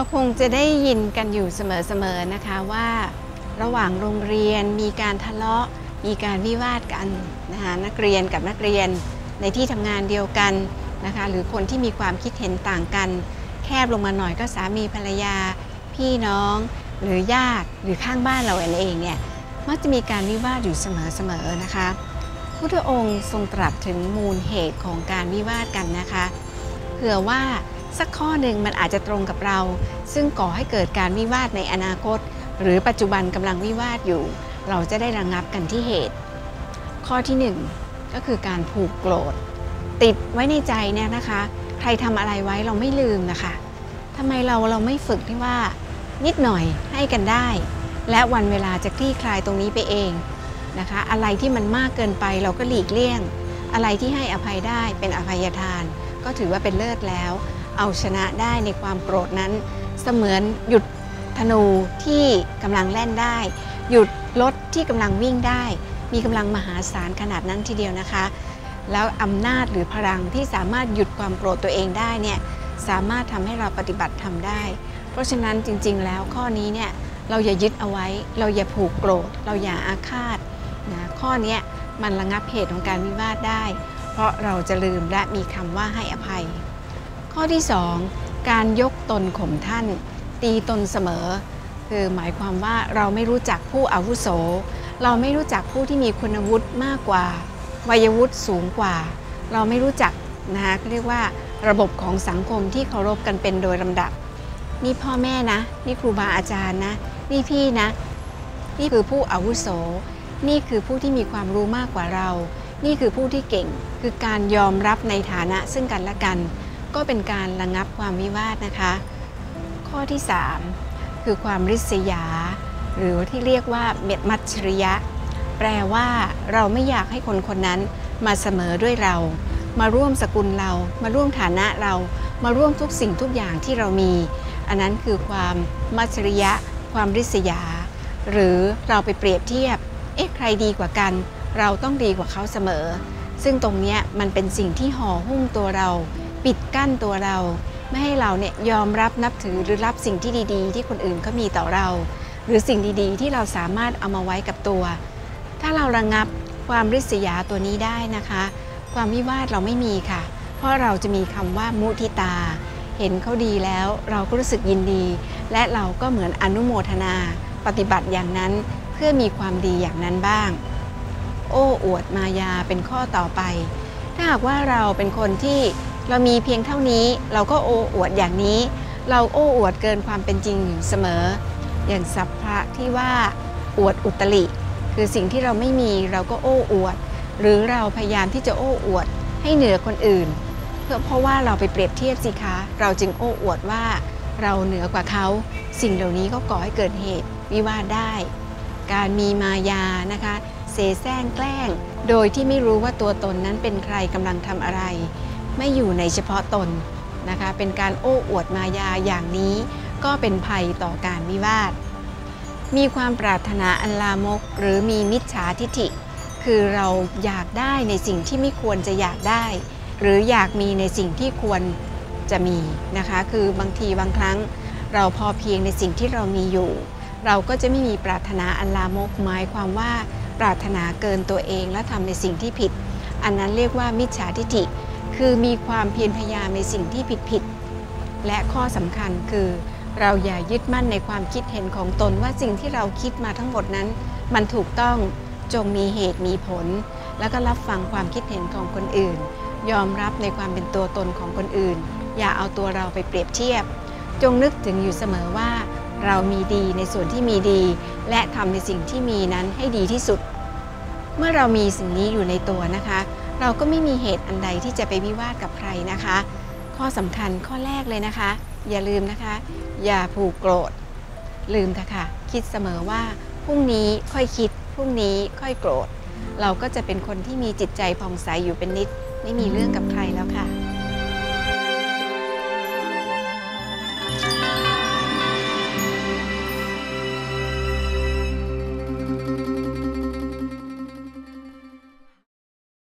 ราคงจะได้ยินกันอยู่เสมอๆนะคะว่า ระหว่างโรงเรียนมีการทะเลาะ มีการวิวาทกันนะคะนักเรียนกับนักเรียนในที่ทำงานเดียวกันนะคะหรือคนที่มีความคิดเห็นต่างกัน แคบลงมาหน่อยก็สามีภรรยา พี่น้อง หรือญาติหรือข้างบ้านเราเองเนี่ยมักจะมีการวิวาทอยู่เสมอๆนะคะพุทธองค์ทรงตรัสถึงมูลเหตุของการวิวาทกันนะคะเผื่อว่า สักข้อหนึ่งมันอาจจะตรงกับเรา ซึ่งก่อให้เกิดการวิวาทในอนาคต หรือปัจจุบันกำลังวิวาทอยู่ เราจะได้ระงงับกันที่เหตุ ข้อที่หนึ่งก็คือการผูกโกรธ ติดไว้ในใจเนี่ยนะคะ ใครทำอะไรไว้เราไม่ลืมนะคะทำไมเราเราไม่ฝึกที่ว่า นิดหน่อยให้กันได้ และวันเวลาจะคลี่คลายตรงนี้ไปเองนะคะ อะไรที่มันมากเกินไปเราก็หลีกเลี่ยง อะไรที่ให้อภัยได้เป็นอภัยทาน ก็ถือว่าเป็นเลิศแล้ว เอาชนะได้ในความโกรธนั้น เสมือนหยุดธนูที่กำลังแล่นได้ หยุดรถที่กำลังวิ่งได้ มีกำลังมหาศาลขนาดนั้นทีเดียวนะคะ แล้วอำนาจหรือพลังที่สามารถหยุดความโกรธตัวเองได้เนี่ยสามารถทำให้เราปฏิบัติทำได้ เพราะฉะนั้นจริง ๆ แล้วข้อนี้เนี่ยเราอย่ายึดเอาไว้ เราอย่าผูกโกรธ เราอย่าอาฆาตนะข้อนี้มันระงับเหตุของการวิวาทได้ เพราะเราจะลืมและมีคำว่าให้อภัย ข้อที่ 2 การยกตนข่มท่าน ตีตนเสมอ คือหมายความว่าเราไม่รู้จักผู้อาวุโส เราไม่รู้จักผู้ที่มีคุณวุฒิมากกว่า วัยวุฒิสูงกว่า เราไม่รู้จักนะคะเรียกว่าระบบของสังคมที่เคารพกันเป็นโดยลำดับ นี่พ่อแม่นะ นี่ครูบาอาจารย์นะ นี่พี่นะ นี่คือผู้อาวุโส นี่คือผู้ที่มีความรู้มากกว่าเรา นี่คือผู้ที่เก่ง คือการยอมรับในฐานะซึ่งกันและกัน ก็เป็นการระงับความวิวาทนะคะ ข้อที่ 3 คือความริษยา หรือที่เรียกว่าเม็ดมัจฉริยะ แปลว่าเราไม่อยากให้คนคนนั้นมาเสมอด้วยเรา มาร่วมสกุลเรา มาร่วมฐานะเรา มาร่วมทุกสิ่งทุกอย่างที่เรามี อันนั้นคือความมัจฉริยะ ความริษยา หรือเราไปเปรียบเทียบ เอ๊ะใครดีกว่ากัน เราต้องดีกว่าเขาเสมอ ซึ่งตรงเนี้ยมันเป็นสิ่งที่ห่อหุ้มตัวเรา ปิดกั้นตัวเรา ไม่ให้เราเนี่ยยอมรับนับถือหรือรับสิ่งที่ดีๆ ที่คนอื่นเขามีต่อเรา หรือสิ่งดีๆ ที่เราสามารถเอามาไว้กับตัว ถ้าเราระงงับความริษยาตัวนี้ได้นะคะ ความวิวาทเราไม่มีค่ะ เพราะเราจะมีคำว่ามุทิตา เห็นเขาดีแล้วเราก็รู้สึกยินดี และเราก็เหมือนอนุโมทนา ปฏิบัติอย่างนั้นเพื่อมีความดีอย่างนั้นบ้าง โอ้อวดมายาเป็นข้อต่อไป ถ้าหากว่าเราเป็นคนที่ เรามีเพียงเท่านี้เราก็โอ้อวดอย่างนี้ เราโอ้อวดเกินความเป็นจริงอยู่เสมอ อย่างสัพพะที่ว่าอวดอุตริ คือสิ่งที่เราไม่มีเราก็โอ้อวด หรือเราพยายามที่จะโอ้อวดให้เหนือคนอื่น เพื่อเพราะว่าเราไปเปรียบเทียบสิคะ เราจึงโอ้อวดว่าเราเหนือกว่าเขา สิ่งเหล่านี้ก็ก่อให้เกิดเหตุวิวาทได้ การมีมายานะคะเสแสร้งแกล้ง โดยที่ไม่รู้ว่าตัวตนนั้นเป็นใครกำลังทำอะไร ไม่อยู่ในเฉพาะตนนะคะเป็นการโอ้อวดมายาอย่างนี้ ก็เป็นภัยต่อการวิวาท มีความปรารถนาอันลามก หรือมีมิจฉาทิฐิ คือเราอยากได้ในสิ่งที่ไม่ควรจะอยากได้ หรืออยากมีในสิ่งที่ควรจะมีนะคะ คือบางทีบางครั้งเราพอเพียงในสิ่งที่เรามีอยู่ เราก็จะไม่มีปรารถนาอันลามกหมายความว่า ปรารถนาเกินตัวเองและทำในสิ่งที่ผิด อันนั้นเรียกว่ามิจฉาทิฐิ คือมีความเพียรพยายามในสิ่งที่ผิดผิดๆและข้อสำคัญคือ เราอย่ายึดมั่นในความคิดเห็นของตนว่าสิ่งที่เราคิดมาทั้งหมดนั้น มันถูกต้องจงมีเหตุมีผล แล้วก็รับฟังความคิดเห็นของคนอื่น ยอมรับในความเป็นตัวตนของคนอื่น อย่าเอาตัวเราไปเปรียบเทียบ จงนึกถึงอยู่เสมอว่า เรามีดีในส่วนที่มีดี และทำในสิ่งที่มีนั้นให้ดีที่สุด เมื่อเรามีสิ่งนี้อยู่ในตัวนะคะ เราก็ไม่มีเหตุอันใดที่จะไปวิวาทกับใครนะคะ ข้อสำคัญข้อแรกเลยนะคะ อย่าลืมนะคะ อย่าผูกโกรธ ลืมเถอะค่ะ คิดเสมอว่าพรุ่งนี้ค่อยคิดพรุ่งนี้ค่อยโกรธ เราก็จะเป็นคนที่มีจิตใจผ่องใสอยู่เป็นนิด ไม่มีเรื่องกับใครแล้วค่ะ